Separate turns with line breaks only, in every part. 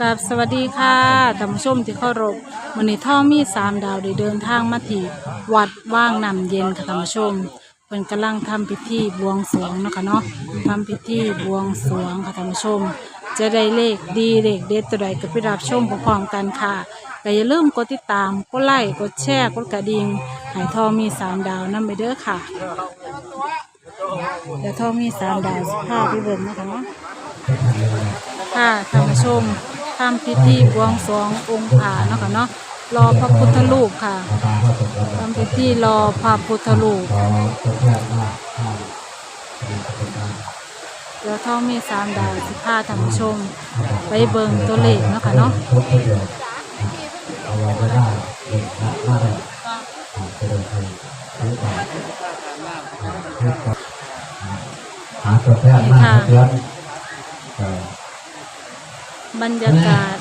กับสวัสดีค่ะท่านผู้ชมที่เคารพวันนี้ท่อมีสามดาวได้เดินทางมาที่วัดว่างน้ำเย็นค่ะท่านผู้ชมเพิ่นกำลังทำพิธีบวงสรวงเนาะคะเนาะทำพิธีบวงสรวงค่ะท่านผู้ชม จะได้เลขดีเลขเด็ดตัวใดก็ไปรับชมพร้อมๆกันค่ะแต่อย่าลืมกดติดตามกดไลค์กดแชร์กดกระดิ่งให้ท่อมีสามดาวนั่นไปเด้อค่ะเดี๋ยวท่อมีสามดาวสิพาไปเบิ่งนะคะเนาะค่ะท่านผู้ชม ทำพิธีบวงสรวงองค์ผาเนาะค่ะเนาะรอพระพุทธรูปค่ะทำพิธีรอพระพุทธรูปเดี๋ยวท่องมีสามดาวสิพาท่านผู้ชม ไปเบิ่งตัวเลขเนาะค่ะเนาะ
หาตัวแทนมาเพื่อน บ
รรยากาศ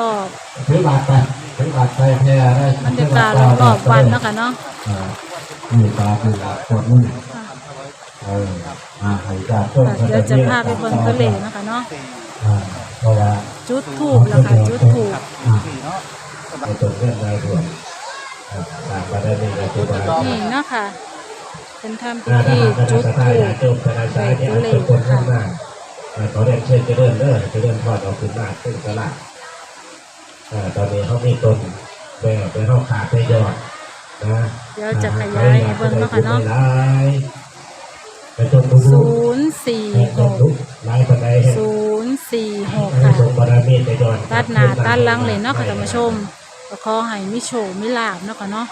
รอบ
ถือบาทไปถือบาทไปแพร่ได้
ๆบรรยากาศรอบๆวันเนาะค่ะเนาะ
เออนี่ตาคือบาทกดมือเออมาให้ญาติโยม
ค่ะเดี๋ยวจะพาไปเบิ่งตัวเลขเนาะค่ะเนาะ
อ่าเพราะว่า
จุดถูกแล้วค่ะจุดถูก
อ่าเราตรวจเรื่องรายด่วนเออตามประเด็นนี้ก็คือว่า
นี่เนาะค่ะเป็นทำพิ
หน้า
ธี
ทาง
จุด
คณะ
ถู
ญากติโยมคณะ ชายเนี่ยทุกคนข้างหน้าเออเขาเรียกเชิญเจริญเด้อเจริญพอดเอาขึ้นมาขึ้นกระลาเออตอนนี้เขามีต้นแม่ไปเข้าขาดไปยอดนะ
เดี๋ยวจะขยายให้เบิ่งเนาะค่ะเนาะ
ไปจนดู
ศูนย์สี่
ไป
ห
จน
ก
ดูลายบันไดให้
ศูนย์สี่หก
ให้
ค่ะ
ทรงบารมีไปยอด
ตัดหน้าตัดหลังเลยเนาะค่ะท่านผู้ชมก็ขอให้มิโชคมิลาบเนาะค่ะเนาะ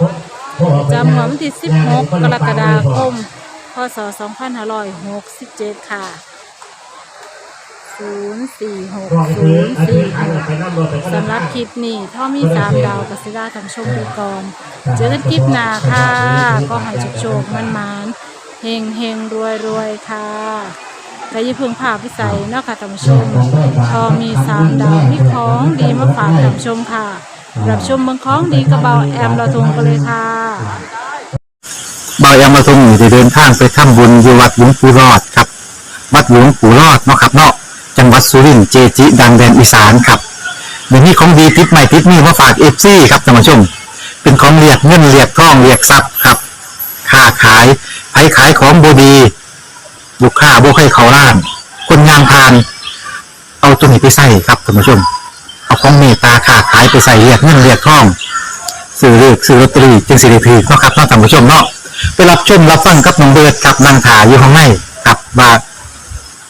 จำหัววันที่สิบหกกรกฎาคมพศสองพันห้าร้อยหกสิบเจ็ดค่ะ ศูนย์สี่หกศู
น
ย์สี่หกสำหรับคลิปนี้ถ้ามีสามดาวกับซิดาท่านผู้ชมไปก่อนเจอกันคลิปหน้าค่ะ ก็ให้โชคมันมันเฮงเฮงรวยรวยค่ะก็อยิ่าเพึงภาพวิสัยเนาะค่ะท่านผู้ชมพอมีสามดาวมีของดีมาฝากท่านผู้ชมค่ะรับชมเมืองของดีกระเบาแอมเราทงกันเลยค่ะ
บายามาทงอยู่ได้เดินทางไปทำบุญอยู่วัดหลวงปู่รอดครับ วัดหลวงปู่รอดเนาะครับเนาะ จังหวัดสุรินทร์เจจิดังแดนอีสานครับเดี๋ยวนี้ของดีติดใหม่ติดนี่มาฝากเอฟซีครับท่านผู้ชม เป็นของเรียกเงินเรียกทองเรียกทรัพย์ครับค้าขายไผขายของบดีลูกค้าบ่ให้เขาล้าน คนงานพาน เอาตัวนี้ไปใส่ครับท่านผู้ชม เอาของเมตตาค้าขายไปใส่เรียกเงินเรียกทองซื้อเลขซื้อลอตเตอรี่จึงสิริพีกเนาะครับท่านผู้ชมเนาะไปรับชมรับฟังกับน้องเบิร์ดกับนางถาอยู่ข้างในกับว่า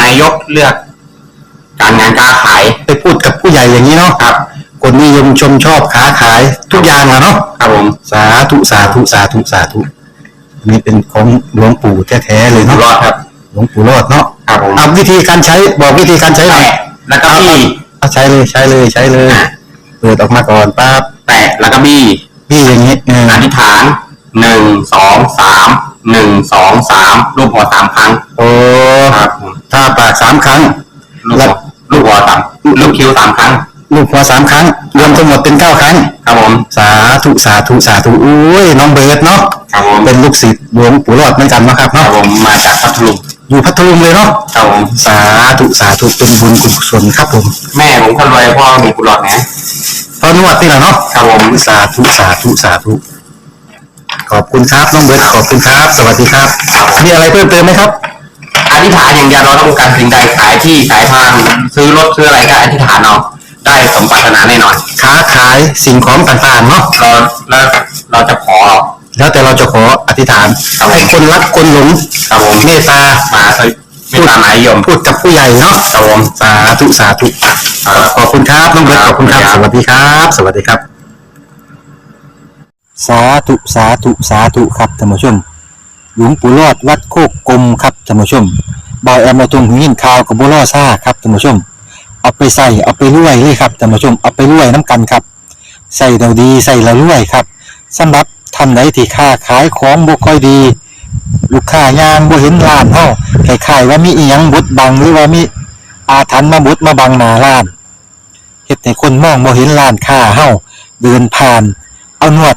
นายกเลือก การงานการขาย
ไปพูดกับผู้ใหญ่อย่างนี้เนาะ
ครับ
คนนิยมชมชอบค้าขายทุกอย่างอะเนาะ
ครับผม
สาธุสาธุสาธุสาธุอันนี้เป็นของหลวงปู่แท้ๆเลย
อยู่
เนาะ
รอดครับ
หลวงปู่รอดเนาะ
ครับผม
เอาวิธีการใช้บอกวิธีการใช้หน่อย
แตะแล้วก็บี้
เอาใช้เลยใช้เลยใช้เลยเปิดออกมาก่อนปั๊บ
แตะแล้วก็บี้
พี่อย่างนี้เออ
อธิษฐานหนึ่งสองสาม หนึ่งสองสามรูปหัวสามครั้ง
โอ้
ครับผม
ถ้าปากสามครั้ง
ลูกหัวลูกหัวสามลูกคิ้วสามครั้ง
ลูกหัวสามครั้ง รวมทั้งหมดเป็นเก้าครั้ง
ครับผม
สาธุสาธุสาธุอุ้ยน้องเบิร์ดเนาะ
ครับผม
เป็นลูกศิษย์หลวงปู่รอดเหมือนกันเนาะครับ
ครับ
เนาะ
ผมมาจากพัทลุง
อยู่พัทลุงเลยเนาะ
ครับผม
สาธุสาธุเป็นบุญกุศลครับผม
แม่ผมคนรวยพ่อมีกุหลาบนะ
ตอนนวดนี่แหละเนาะ
ครับผม
สาธุสาธุสาธุ ขอบคุณครับน้องเบิร์ตขอบคุณครับ สวัสดีครับ มีอะไรเพิ่มเติมไหมครับ
อธิษฐานอย่างเดียวเราต้องการสิ่งใดขายที่ขายทางซื้อรถซื้ออะไรก็อธิษฐานเอาได้สมปรารถนาแน่นอน
ค้าขายสิ่งของต่างๆเนาะ
เราแล้วเราจะขอ
แล้วแต่เราจะขออธิษฐาน
ครับผม
ให้คนรักคนหลง
ครับผม
เมตตา
มาสวิไม่ตามหมายยม
พูดกับผู้ใหญ่เนาะ
ครับผม
สาธุสาธุ ขอบคุณครับน้องเบิร์ตขอบคุณครับ สวัสดีครับ สวัสดีครับ สาธุสาธุสาธุครับท่านผู้ชม หลวงปู่รอดวัดโคกกลมครับท่านผู้ชมบอยแอมมาตรงหินข่าวกับบัวล่อซ่าครับท่านผู้ชม เอาไปใส่เอาไปรวยเลยครับท่านผู้ชมเอาไปรวยน้ำกันครับใส่เราดีใส่เรารวยครับสำหรับท่านใดที่ค้าขายของบ่ค่อยดี ลูกค้ายางบ่เห็นร้านเฮาคล้ายๆว่ามีอีหยังบดบังหรือว่ามีอาถรรพ์มาบดมาบังหน้าร้านเฮ็ดให้คนมองบ่เห็นร้านค้าเฮาเดินผ่าน เอาหนวด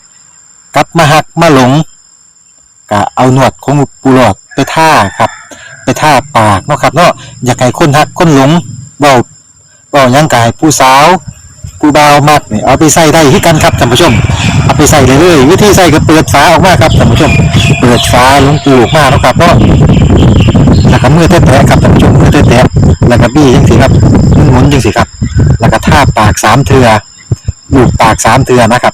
กลับมาหักมาหลงก็เอาหนวดของปูหลอดไปท่าครับ ไปท่าปากเนาะครับเนาะอยากให้คนหักคนหลงเบาเบายังกายผู้สาวผู้บ่าวมักเนี่ยเอาไปใส่ได้ที่กันครับท่านผู้ชม เอาไปใส่เลยเลยวิธีใส่ก็เปิดฝาออกมาครับท่านผู้ชม เปิดฝาลงปูออกมาเนาะครับเนาะแล้วก็มือแตะๆครับท่านผู้ชมมือแตะๆแล้วก็บี้จังสิครับหมุนๆจังสิครับ แล้วก็ท่าปากสามเทือลูบปากสามเทือนะครับ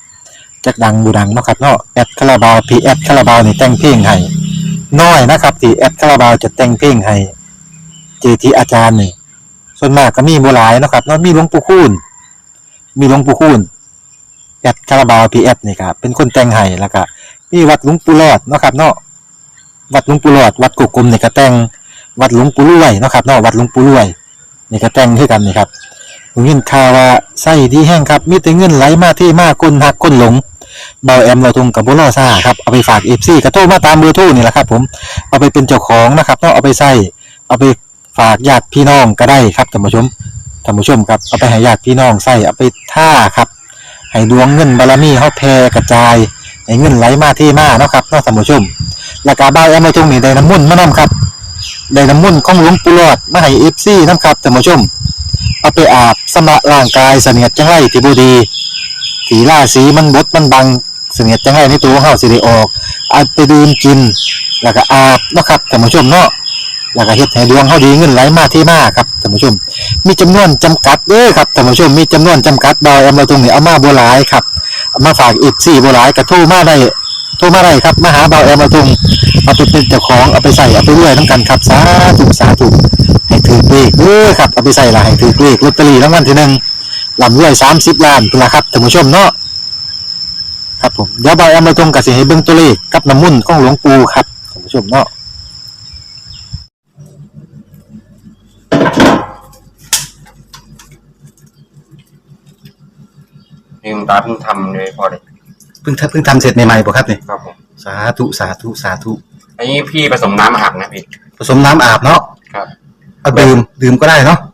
จักดังบูดังเนาะครับเนาะแอดคาราบาวพีแอดคาราบาวนี่แต่งเพลงให้น้อยนะครับที่แอดคาราบาวจะแต่งเพลงให้เจทีอาจารย์นี่ส่วนมากก็มีบ่หลายเนาะครับเนาะมีหลวงปู่คูณมีหลวงปู่คูณแอดคาราบาวพีแอดนี่ครับเป็นคนแต่งให้แล้วก็มีวัดหลวงปู่รอดเนาะครับเนาะวัดหลวงปู่รอดวัดกุกกลมนี่ก็แต่งวัดหลวงปู่รวยเนาะครับเนาะวัดหลวงปู่รวยนี่ก็แต่งคือกันนี่ครับผมยินข่าวว่าไส้ดีแห้งครับมีแต่เงินไหลมาที่มากคนหักคนหลง เบาแอมเราทุงกับบุรอซ่าครับเอาไปฝากเอฟซีกระโทรมาตามเบอร์โทรนี่แหละครับ ผมเอาไปเป็นเจ้าของนะครับต้องเอาไปใส่เอาไปฝากญาติพี่น้องก็ได้ครับท่านผู้ชมท่านผู้ชมครับเอาไปให้ญาติพี่น้องใส่เอาไปท่าครับให้ดวงเงินบารมีเฮาแผ่กระจายให้เงินไหลมาที่มาเนาะครับเนาะท่านผู้ชมแล้วก็เบาแอมเราทุงนี่ได้น้ำมุ่นมานํครับได้น้ำมุ่นของหลวงปู่หลอดมาให้เอฟซีนํครับท่านผู้ชมเอาไปอาบสำระร่างกายเสนียดจังไรที่บูดี สีล่าสีมันบดมันบังเสนียดจังไรในตัวของเฮาสิได้ออกเอาไปดื่มกิน แล้วก็อาบนะครับท่านผู้ชมเนาะแล้วก็เฮ็ดให้ดวงเฮาดีเงินไหลมาที่มาครับท่านผู้ชม มีจำนวนจำกัดเด้อครับท่านผู้ชมมีจำนวนจำกัดดอยเอามาตรงนี้เอามาบ่หลายครับเอามาฝากอีก4บ่หลายก็โทรมาได้โทรมาได้ครับมาหาเบาแอมมาตรงเอาไปเป็นเจ้าของเอาไปใส่เอาไปรวยนํกันครับสาธุสาธุให้ถือเลขเด้อครับเอาไปใส่ละให้ถือเลขลอตเตอรี่รางวัลที่หนึ่ง ลำรวยสามสิบล้านเป็นละครับท่านผู้ชมเนาะครับผมเดี๋ยวบอยเอามาตรงกับสิให้เบิ่งตัวเลขกับน้ำมุ่นต์ของหลวงปู่ครับท่านผู้ชมเนาะ
นี่คุณตาเพิ่งทำเลยพอเลย
เพิ่งเพิ่งทำเสร็จใหม่ๆป่ะครับเนี่ย
ครับผม
สาธุสาธุสาธุ
อันนี้พี่ผสมน้ำอาบนะพี่
ผสมน้ำอาบเนาะ
ครับ
เอาดื่มดื่มก็ได้เนาะ